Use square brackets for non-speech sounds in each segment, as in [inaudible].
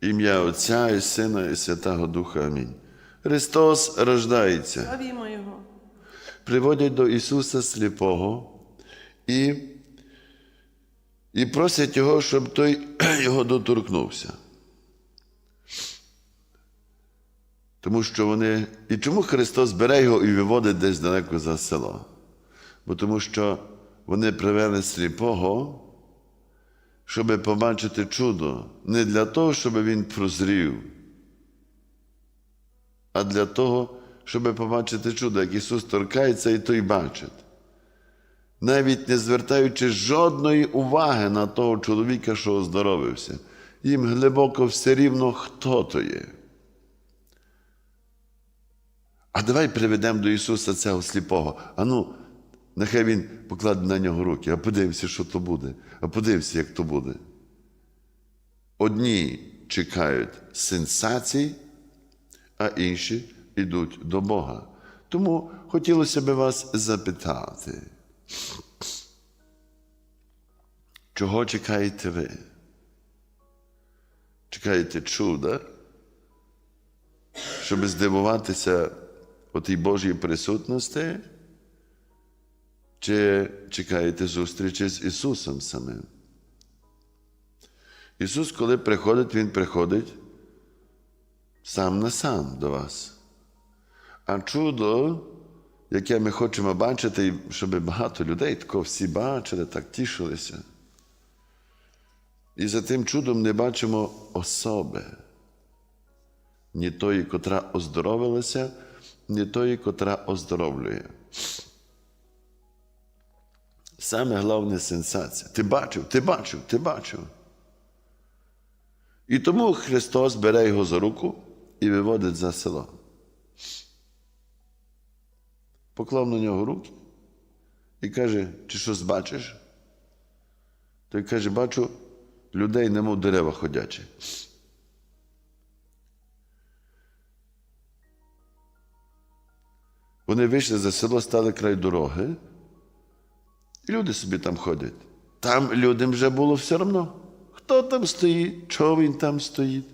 Ім'я Отця і Сина, і Святого Духа. Амінь. Христос рождається. Славімо Його. Приводять до Ісуса сліпого і, і просять Його, щоб той [clears throat] його доторкнувся. Тому що вони. І чому Христос бере його і виводить десь далеко за село? Бо тому що вони привели сліпого, щоб побачити чудо, не для того, щоб він прозрів, а для того, щоб побачити чудо, як Ісус торкається і той бачить. Навіть не звертаючи жодної уваги на того чоловіка, що оздоровився, їм глибоко все рівно, хто то є. А давай приведемо до Ісуса цього сліпого. А ну, нехай Він покладе на нього руки, а подивимося, що то буде, а подивимося, як то буде. Одні чекають сенсацій, а інші йдуть до Бога. Тому хотілося б вас запитати, чого чекаєте ви? Чекаєте чуда, щоб здивуватися у тій Божій присутності? Чи чекаєте зустрічі з Ісусом самим? Ісус, коли приходить, Він приходить сам на сам до вас. А чудо, яке ми хочемо бачити, щоб багато людей тако всі бачили, так тішилися. І за тим чудом не бачимо особи. Ні тої, котра оздоровилася, ні тої, котра оздоровлює. Саме головне сенсація. Ти бачив, ти бачив, ти бачив. І тому Христос бере його за руку і виводить за село. Поклав на нього руки і каже, чи щось бачиш? Той каже, бачу людей, немов дерева ходячі. Вони вийшли за село, стали край дороги, люди собі там ходять. Там людям вже було все одно. Хто там стоїть, чого він там стоїть?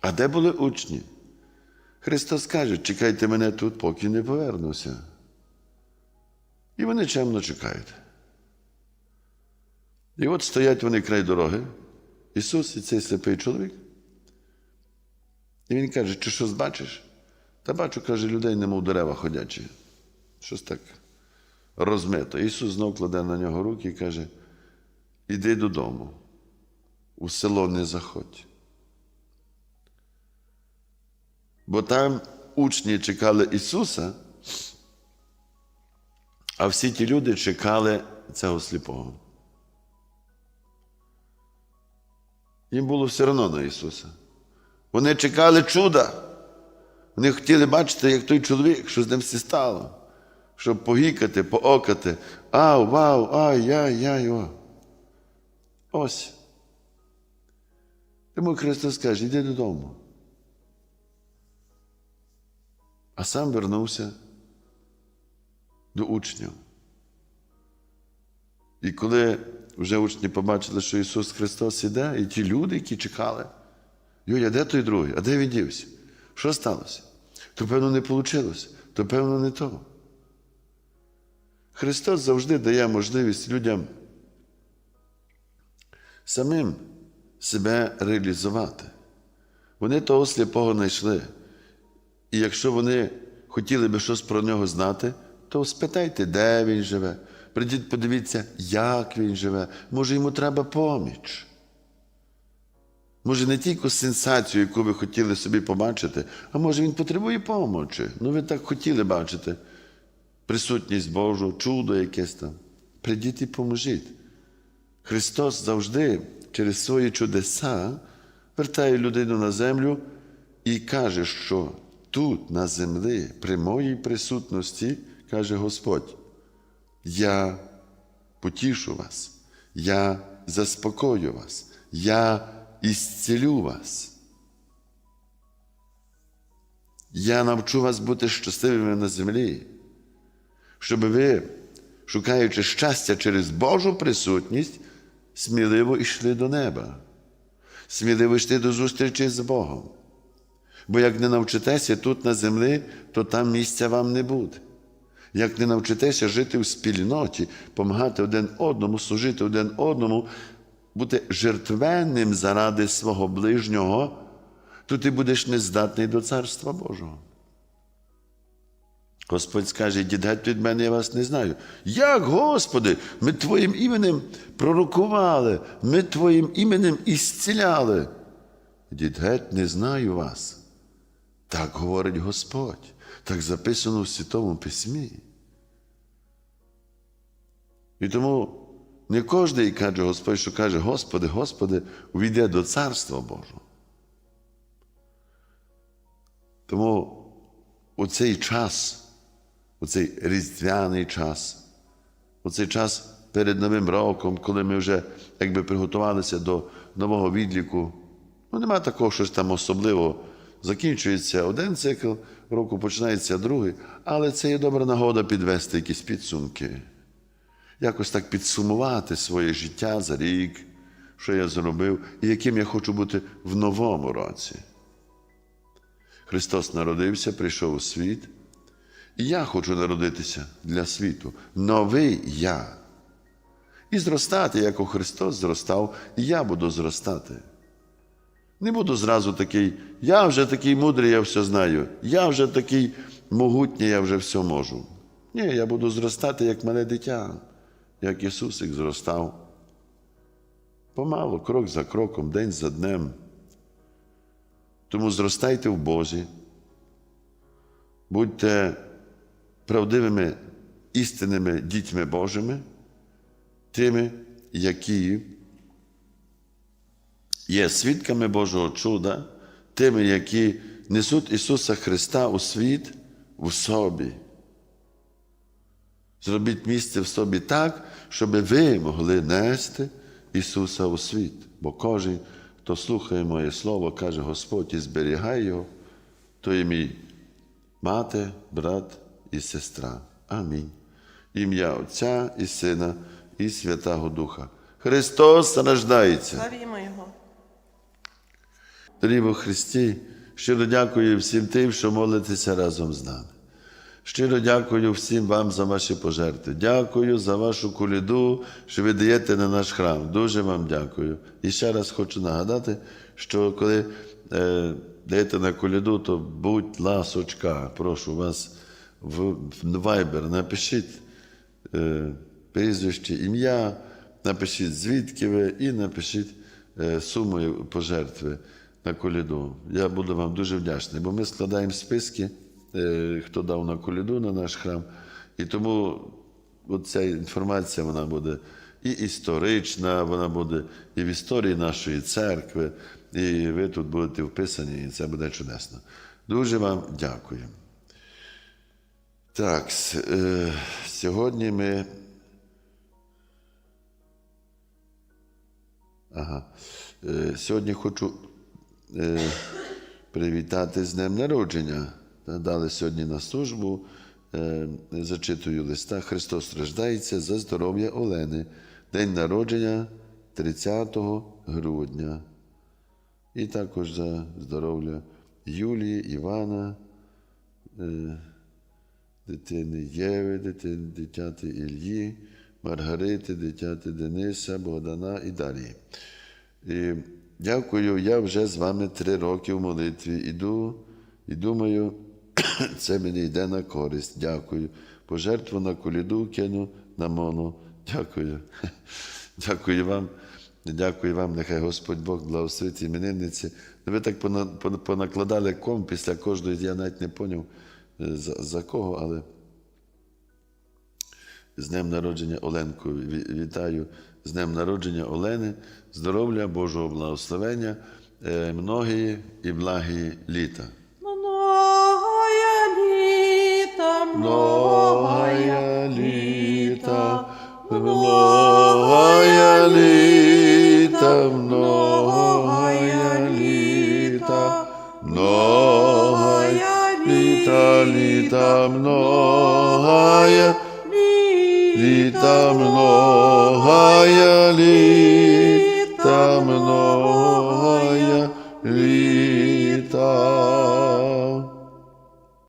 А де були учні? Христос каже, чекайте мене тут, поки не повернуся. І вони чемно чекають. І от стоять вони край дороги, Ісус і цей сліпий чоловік. І він каже, чи щось бачиш? Та бачу, каже, людей, немов дерева ходячі. Щось так розмито. Ісус знов кладе на нього руки і каже: іди додому, у село не заходь. Бо там учні чекали Ісуса, а всі ті люди чекали цього сліпого. Їм було все одно на Ісуса. Вони чекали чуда. Вони хотіли бачити, як той чоловік, що з ним все стало, щоб погікати, поокати. Ау, вау, ай, яй, яй, о. Ось. Тому Христос каже, йди додому. А сам вернувся до учнів. І коли вже учні побачили, що Ісус Христос іде, і ті люди, які чекали, Юля, де той другий? А де він дівся? Що сталося? То, певно, не вийшло, то, певно, не то. Христос завжди дає можливість людям самим себе реалізувати. Вони того сліпого знайшли. І якщо вони хотіли би щось про нього знати, то спитайте, де він живе. Прийдіть, подивіться, як він живе. Може, йому треба поміч. Може, не тільки сенсацію, яку ви хотіли собі побачити, а може він потребує помочі. Ну, ви так хотіли бачити присутність Божу, чудо якесь там. Прийдіть і поможіть. Христос завжди через свої чудеса вертає людину на землю і каже, що тут, на землі, при моїй присутності, каже Господь, я потішу вас, я заспокою вас, я ісцілю вас. Я навчу вас бути щасливими на землі, щоб ви, шукаючи щастя через Божу присутність, сміливо йшли до неба, сміливо йшли до зустрічі з Богом. Бо як не навчитеся тут на землі, то там місця вам не буде. Як не навчитеся жити в спільноті, допомагати один одному, служити один одному, бути жертвенним заради свого ближнього, то ти будеш нездатний до Царства Божого. Господь скаже, «Ідіть від мене, я вас не знаю. Як, Господи, ми Твоїм іменем пророкували, ми Твоїм іменем ісціляли. Ідіть не знаю вас. Так говорить Господь, так записано в Святому Письмі. І тому не кожен каже Господь, що каже, Господи, Господи, увійде до Царства Божого. Тому у цей час, у цей різдвяний час, у цей час перед Новим роком, коли ми вже якби приготувалися до нового відліку, ну нема такого щось там особливого. Закінчується один цикл року, починається другий, але це є добра нагода підвести якісь підсумки, якось так підсумувати своє життя за рік, що я зробив, і яким я хочу бути в новому році. Христос народився, прийшов у світ, я хочу народитися для світу. Новий я. І зростати, як у Христос зростав, і я буду зростати. Не буду зразу такий, я вже такий мудрий, я все знаю, я вже такий могутній, я вже все можу. Ні, я буду зростати як мале дитя, як Ісусик зростав. Помало, крок за кроком, день за днем. Тому зростайте в Бозі, будьте правдивими істинними дітьми Божими, тими, які є свідками Божого чуда, тими, які несуть Ісуса Христа у світ у собі. Зробіть місце в собі так, щоб ви могли нести Ісуса у світ. Бо кожен, хто слухає моє Слово, каже Господь і зберігає його, то є мій мати, брат і сестра. Амінь. Ім'я Отця і Сина, і Святого Духа. Христос рождається. Славімо Його. Дорогі во Христі, щиро дякую всім тим, що молитеся разом з нами. Щиро дякую всім вам за ваші пожертви. Дякую за вашу куліду, що ви даєте на наш храм. Дуже вам дякую. І ще раз хочу нагадати, що коли е, даєте на коліду, то будь ласочка, прошу вас в, Viber напишіть е, прізвище, ім'я, напишіть звідки ви і напишіть е, суму пожертви на коліду. Я буду вам дуже вдячний, бо ми складаємо списки, е, хто дав на коліду на наш храм. І тому ця інформація вона буде і історична, вона буде і в історії нашої церкви, і ви тут будете вписані, і це буде чудесно. Дуже вам дякую. Так, е, сьогодні ми. Ага. Е, сьогодні хочу е, привітати з днем народження. Дали сьогодні на службу. Зачитую листа. Христос рождається за здоров'я Олени. День народження 30 грудня. І також за здоров'я Юлії, Івана, дитини Єви, дитини, дитяти Ільї, Маргарити, дитяти Дениса, Богдана і Дарії. І дякую, я вже з вами три роки в молитві іду і думаю, [clears throat] це мені йде на користь. Дякую. Пожертву на коліду кину на моно. Дякую. [laughs] Дякую вам. Дякую вам, нехай Господь Бог благословить іменинниці. Ви так пона- пона- понакладали ком після кожної, я навіть не поняв, за, за кого, але з днем народження Оленку вітаю. З днем народження Олени, здоров'я, Божого благословення, е, многії і благі літа. Многое літа, Многая літа, многая літа, літа, многая літа, многая літа.